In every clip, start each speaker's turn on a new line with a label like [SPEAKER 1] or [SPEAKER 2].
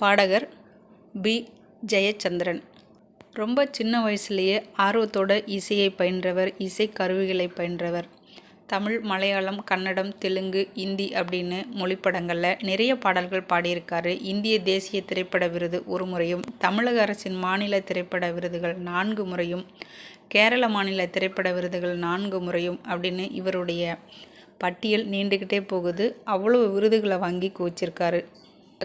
[SPEAKER 1] பாடகர் பி. ஜெயச்சந்திரன். ரொம்ப சின்ன வயசுலேயே ஆர்வத்தோட இசையை பயின்றவர் இசை கருவிகளை பயின்றவர். தமிழ் மலையாளம் கன்னடம் தெலுங்கு இந்தி அப்படின்னு மொழிப்படங்களில் நிறைய பாடல்கள் பாடியிருக்காரு. இந்திய தேசிய திரைப்பட விருது ஒரு முறையும் தமிழக அரசின் மாநில திரைப்பட விருதுகள் நான்கு முறையும் கேரள மாநில திரைப்பட விருதுகள் நான்கு முறையும் அப்படின்னு இவருடைய பட்டியல் நீண்டுக்கிட்டே போகுது. அவ்வளோ விருதுகளை வாங்கி குவிச்சிருக்காரு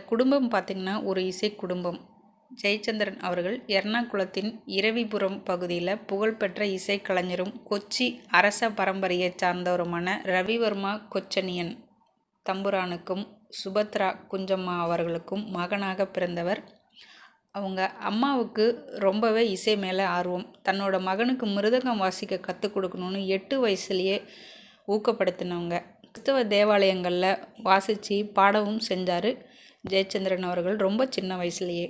[SPEAKER 1] குடும்பம் பார்த்திங்கன்னா ஒரு இசை குடும்பம். ஜெயச்சந்திரன் அவர்கள் எர்ணாகுளத்தின் இரவிபுரம் பகுதியில் புகழ்பெற்ற இசைக்கலைஞரும் கொச்சி அரச பரம்பரையை சார்ந்தவருமான ரவிவர்மா கொச்சனியன் தம்புரானுக்கும் சுபத்ரா குஞ்சம்மா அவர்களுக்கும் மகனாக பிறந்தவர். அவங்க அம்மாவுக்கு ரொம்பவே இசை மேலே ஆர்வம். தன்னோட மகனுக்கு மிருதங்கம் வாசிக்க கற்றுக் கொடுக்கணுன்னு எட்டு வயசுலேயே ஊக்கப்படுத்தினவங்க. கிறிஸ்தவ தேவாலயங்களில் வாசித்து பாடவும் செஞ்சார். ஜெயச்சந்திரன் அவர்கள் ரொம்ப சின்ன வயசுலேயே.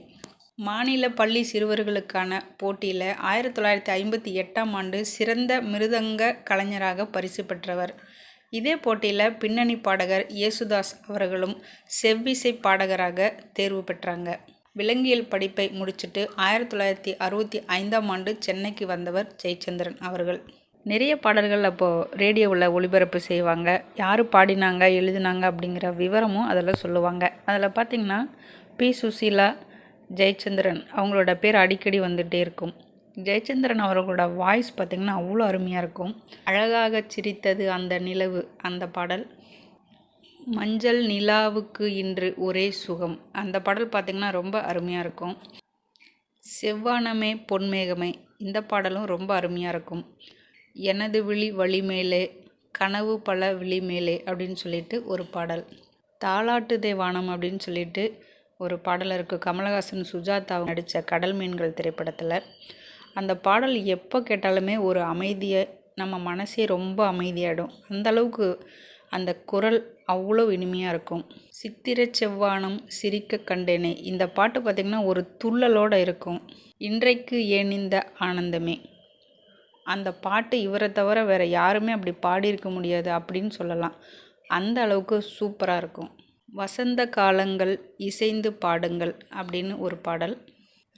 [SPEAKER 1] மாநில பள்ளி சிறுவர்களுக்கான போட்டியில் ஆயிரத்தி தொள்ளாயிரத்தி ஐம்பத்தி எட்டாம் ஆண்டு சிறந்த மிருதங்க கலைஞராக பரிசு பெற்றவர். இதே போட்டியில் பின்னணி பாடகர் இயேசுதாஸ் அவர்களும் செவ்விசை பாடகராக தேர்வு பெற்றாங்க. விலங்கியல் படிப்பை முடிச்சுட்டு ஆயிரத்தி தொள்ளாயிரத்தி அறுபத்தி ஐந்தாம் ஆண்டு சென்னைக்கு வந்தவர் ஜெயச்சந்திரன் அவர்கள். நிறைய பாடல்கள் அப்போது ரேடியோவில் ஒளிபரப்பு செய்வாங்க. யார் பாடினாங்க எழுதினாங்க அப்படிங்கிற விவரமும் அதில் சொல்லுவாங்க. அதில் பார்த்திங்கன்னா பி. சுசீலா ஜெயச்சந்திரன் அவங்களோட பேர் அடிக்கடி வந்துகிட்டே இருக்கும். ஜெயச்சந்திரன் அவர்களோட வாய்ஸ் பார்த்திங்கன்னா அவ்வளோ அருமையாக இருக்கும். அழகாக சிரித்தது அந்த நிலவு அந்த பாடல். மஞ்சள் நிலாவுக்கு இன்று ஒரே சுகம். அந்த பாடல் பார்த்திங்கன்னா ரொம்ப அருமையாக இருக்கும். செவ்வானமே பொன்மேகமே இந்த பாடலும் ரொம்ப அருமையாக இருக்கும். எனது விழி வழிமேலே கனவு பல விழிமேலே அப்படின்னு சொல்லிட்டு ஒரு பாடல். தாளாட்டு தேவானம் அப்படின்னு சொல்லிட்டு ஒரு பாடல் இருக்குது கமலஹாசன் சுஜாதா நடித்த கடல் மீன்கள் திரைப்படத்தில். அந்த பாடல் எப்போ கேட்டாலுமே ஒரு அமைதியை நம்ம மனசே ரொம்ப அமைதியாகிடும் அந்த அளவுக்கு அந்த குரல் அவ்வளோ இனிமையாக இருக்கும். சித்திர செவ்வானம் சிரிக்க கண்டேனே. இந்த பாட்டு பார்த்திங்கன்னா ஒரு துள்ளலோடு இருக்கும். இன்றைக்கு ஏன் இந்த ஆனந்தமே? அந்த பாட்டு இவரை தவிர வேறு யாருமே அப்படி பாடியிருக்க முடியாது அப்படின்னு சொல்லலாம். அந்த அளவுக்கு சூப்பராக இருக்கும். வசந்த காலங்கள் இசைந்து பாடுங்கள் அப்படின்னு ஒரு பாடல்.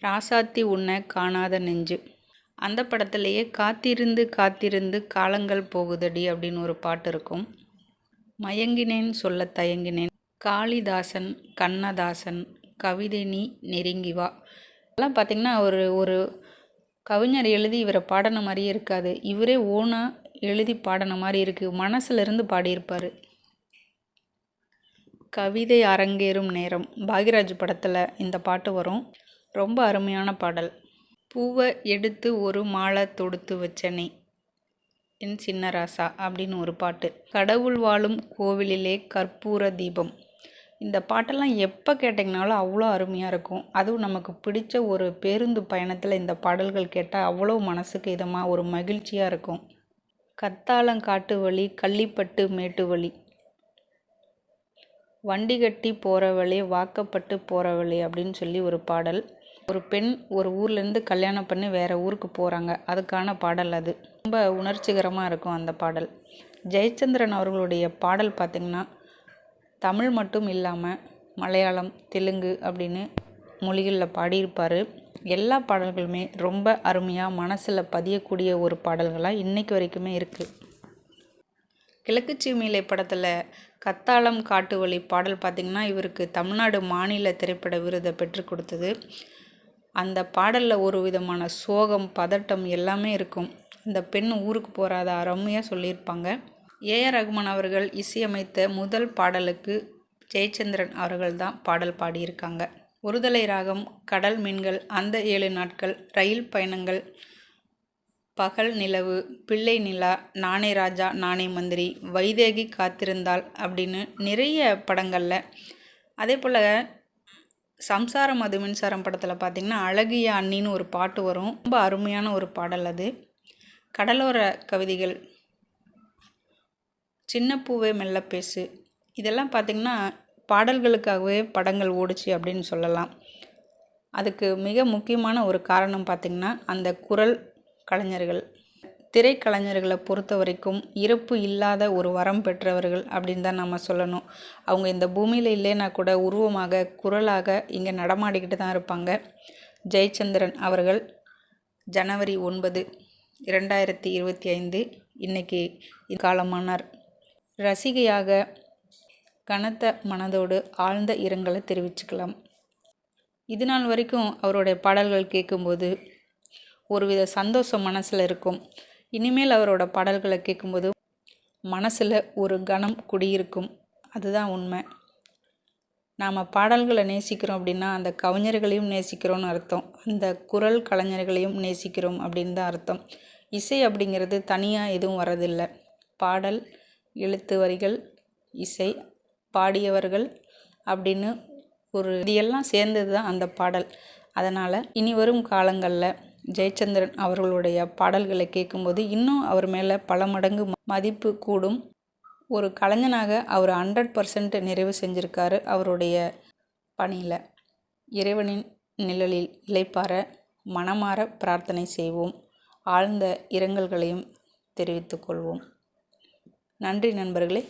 [SPEAKER 1] ராசாத்தி உன்னை காணாத நெஞ்சு. அந்த படத்துலேயே காத்திருந்து காத்திருந்து காலங்கள் போகுதடி அப்படின்னு ஒரு பாட்டு இருக்கும். மயங்கினேன் சொல்ல தயங்கினேன். காளிதாசன் கண்ணதாசன் கவிதை நீ நெருங்கி வா. எல்லாம் பார்த்திங்கன்னா ஒரு ஒரு கவிஞர் எழுதி இவரை பாடின மாதிரியே இருக்காது. இவரே ஓனாக எழுதி பாடின மாதிரி இருக்குது மனசுலேருந்து பாடியிருப்பார். கவிதை அரங்கேறும் நேரம். பாக்யராஜ் படத்தில் இந்த பாட்டு வரும். ரொம்ப அருமையான பாடல். பூவை எடுத்து ஒரு மாலை தொடுத்து வச்சனே என் சின்ன ராசா அப்படின்னு ஒரு பாட்டு. கடவுள் வாழும் கோவிலிலே கற்பூர தீபம். இந்த பாட்டெல்லாம் எப்போ கேட்டிங்கனாலும் அவ்வளோ அருமையாக இருக்கும். அதுவும் நமக்கு பிடிச்ச ஒரு பேருந்து பயணத்தில் இந்த பாடல்கள் கேட்டால் அவ்வளோ மனசுக்கு இதமாக ஒரு மகிழ்ச்சியாக இருக்கும். கத்தாளங்காட்டு வழி கள்ளிப்பட்டு மேட்டு வழி வண்டி கட்டி போகிற வழி வாக்கப்பட்டு போகிற வழி அப்படின்னு சொல்லி ஒரு பாடல். ஒரு பெண் ஒரு ஊர்லேருந்து கல்யாணம் பண்ணி வேறு ஊருக்கு போகிறாங்க அதுக்கான பாடல் அது. ரொம்ப உணர்ச்சிகரமாக இருக்கும் அந்த பாடல். ஜெயச்சந்திரன் அவர்களுடைய பாடல் பார்த்திங்கன்னா தமிழ் மட்டும் இல்லாமல் மலையாளம் தெலுங்கு அப்படின்னு மொழிகளில் பாடியிருப்பார். எல்லா பாடல்களுமே ரொம்ப அருமையாக மனசில் பதியக்கூடிய ஒரு பாடல்களாக இன்றைக்கு வரைக்குமே இருக்குது கிழக்கு சீமையிலை படத்தில் கத்தாளம் காட்டு வழி பாடல் பார்த்திங்கன்னா இவருக்கு தமிழ்நாடு மாநில திரைப்பட விருதை பெற்றுக் கொடுத்தது. அந்த பாடலில் ஒரு விதமான சோகம் பதட்டம் எல்லாமே இருக்கும். அந்த பெண் ஊருக்கு போகாத அருமையாக சொல்லியிருப்பாங்க. ஏஆர் ரகுமான் அவர்கள் இசையமைத்த முதல் பாடலுக்கு ஜெயச்சந்திரன் அவர்கள் தான் பாடல் பாடியிருக்காங்க. ஒருதலை ராகம் கடல் மீன்கள் அந்த ஏழு நாட்கள் ரயில் பயணங்கள் பகல் நிலவு பிள்ளை நிலா நானே ராஜா நானே மந்திரி வைதேகி காத்திருந்தாள் அப்படின்னு நிறைய படங்களில். அதே போல் சம்சாரம் அது மின்சாரம் படத்தில் பார்த்திங்கன்னா அழகிய அண்ணின்னு ஒரு பாட்டு வரும். ரொம்ப அருமையான ஒரு பாடல் அது. கடலோர கவிதைகள். சின்ன பூவே மெல்ல பேசு. இதெல்லாம் பார்த்திங்கன்னா பாடல்களுக்காகவே படங்கள் ஓடுச்சு அப்படின்னு சொல்லலாம். அதுக்கு மிக முக்கியமான ஒரு காரணம் பார்த்திங்கன்னா அந்த குரல் கலைஞர்கள். திரைக்கலைஞர்களை பொறுத்த வரைக்கும் இறப்பு இல்லாத ஒரு வரம் பெற்றவர்கள் அப்படின்னு தான் நம்ம சொல்லணும். அவங்க இந்த பூமியில் இல்லைன்னா கூட உருவமாக குரலாக இங்கே நடமாடிக்கிட்டு தான் இருப்பாங்க. ஜெயச்சந்திரன் அவர்கள் ஜனவரி ஒன்பது இரண்டாயிரத்தி இருபத்தி ஐந்து இன்றைக்கி காலமானார் ரசிகையாக கனத்த மனதோடு ஆழ்ந்த இரங்கலை தெரிவிச்சுக்கலாம். இது நாள் வரைக்கும் அவருடைய பாடல்கள் கேட்கும்போது ஒருவித சந்தோஷம் மனசில் இருக்கும். இனிமேல் அவரோட பாடல்களை கேட்கும்போது மனசில் ஒரு கணம் குடியிருக்கும். அதுதான் உண்மை. நாம் பாடல்களை நேசிக்கிறோம் அப்படின்னா அந்த கவிஞர்களையும் நேசிக்கிறோன்னு அர்த்தம். அந்த குரல் கலைஞர்களையும் நேசிக்கிறோம் அப்படின்னு தான் அர்த்தம். இசை அப்படிங்கிறது தனியாக எதுவும் வரதில்லை பாடல் எழுத்து வரிகள் இசை பாடியவர்கள் அப்படின்னு ஒரு இதெல்லாம் சேர்ந்தது தான் அந்த பாடல். அதனால் இனி வரும் காலங்களில் ஜெயச்சந்திரன் அவர்களுடைய பாடல்களை கேட்கும்போது இன்னும் அவர் மேலே பல மடங்கு மதிப்பு கூடும். ஒரு கலைஞனாக அவர் ஹண்ட்ரட் பர்சன்ட் நிறைவு செஞ்சுருக்காரு அவருடைய பணியில். இறைவனின் நிழலில் இலைப்பார மனமாற பிரார்த்தனை செய்வோம். ஆழ்ந்த இரங்கல்களையும் தெரிவித்துக்கொள்வோம் நன்றி நண்பர்களே.